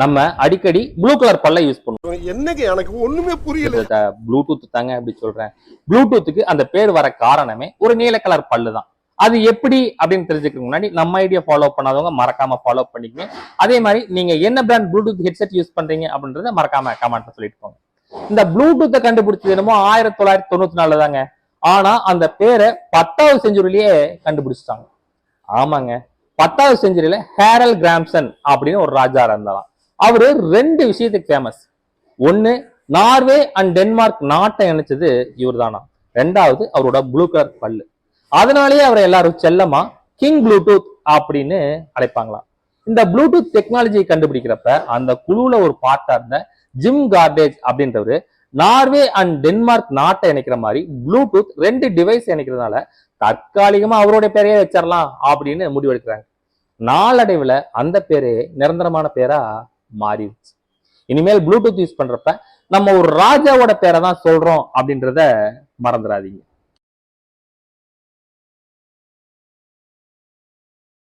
நம்ம அடிக்கடி blue colour பல்ல யூஸ் பண்ணுவோம். என்னங்க எனக்கு ஒண்ணுமே புரியல. ப்ளூடூத் தாங்க அப்படி சொல்றேன். ப்ளூடூத்துக்கு அந்த பேர் வர காரணமே ஒரு நீல கலர் பல்லு தான் அது எப்படி அப்படின்னு தெரிஞ்சுக்கிறதுக்கு முன்னாடி நம்ம ஐடியா ஃபாலோ பண்ணாதவங்க மறக்காம ஃபாலோ பண்ணிக்கங்க. அதே மாதிரி நீங்க என்ன பிராண்ட் ப்ளூடூத் ஹெட்செட் யூஸ் பண்றீங்க அப்படின்றத மறக்காம கமெண்ட்ல சொல்லிட்டு போங்க. இந்த ப்ளூடூத்தை கண்டுபிடிச்சது என்னமோ ஆயிரத்தி தொள்ளாயிரத்தி தொண்ணூத்தி நாலுல தாங்க. ஆனா அந்த பேரை பத்தாவது செஞ்சுரியிலேயே கண்டுபிடிச்சிட்டாங்க. ஆமாங்க. பத்தாவது செஞ்சுரியில ஹேரல் கிராம்சன் அப்படின்னு ஒரு ராஜா இருந்தாராம். அவரு ரெண்டு விஷயத்துக்கு ஃபேமஸ் ஒன்று நார்வே அண்ட் டென்மார்க் நாட்டை இணைச்சது இவர் தானா ரெண்டாவது அவரோட ப்ளூ கலர் பல்லு. அதனாலேயே அவரை எல்லாரும் செல்லமா? கிங் ப்ளூடூத் அப்படின்னு அழைப்பாங்களாம். இந்த ப்ளூடூத் டெக்னாலஜியை கண்டுபிடிக்கிறப்ப அந்த குழுவில் ஒரு பார்ட்டா இருந்த ஜிம் கார்டேஜ் அப்படின்றவரு நார்வே அண்ட் டென்மார்க் நாட்டை இணைக்கிற மாதிரி ப்ளூடூத் ரெண்டு டிவைஸ் இணைக்கிறதுனால தற்காலிகமா அவருடைய பேரையே வச்சிடலாம் அப்படின்னு முடிவெடுக்கிறாங்க. நாளடைவில் அந்த பேரே நிரந்தரமான பேரா மாறிடுச்சு இனிமேல் ப்ளூடூத் யூஸ் பண்றப்ப நம்ம ஒரு ராஜாவோட பேரை தான் சொல்றோம் அப்படின்றத மறந்துடாதீங்க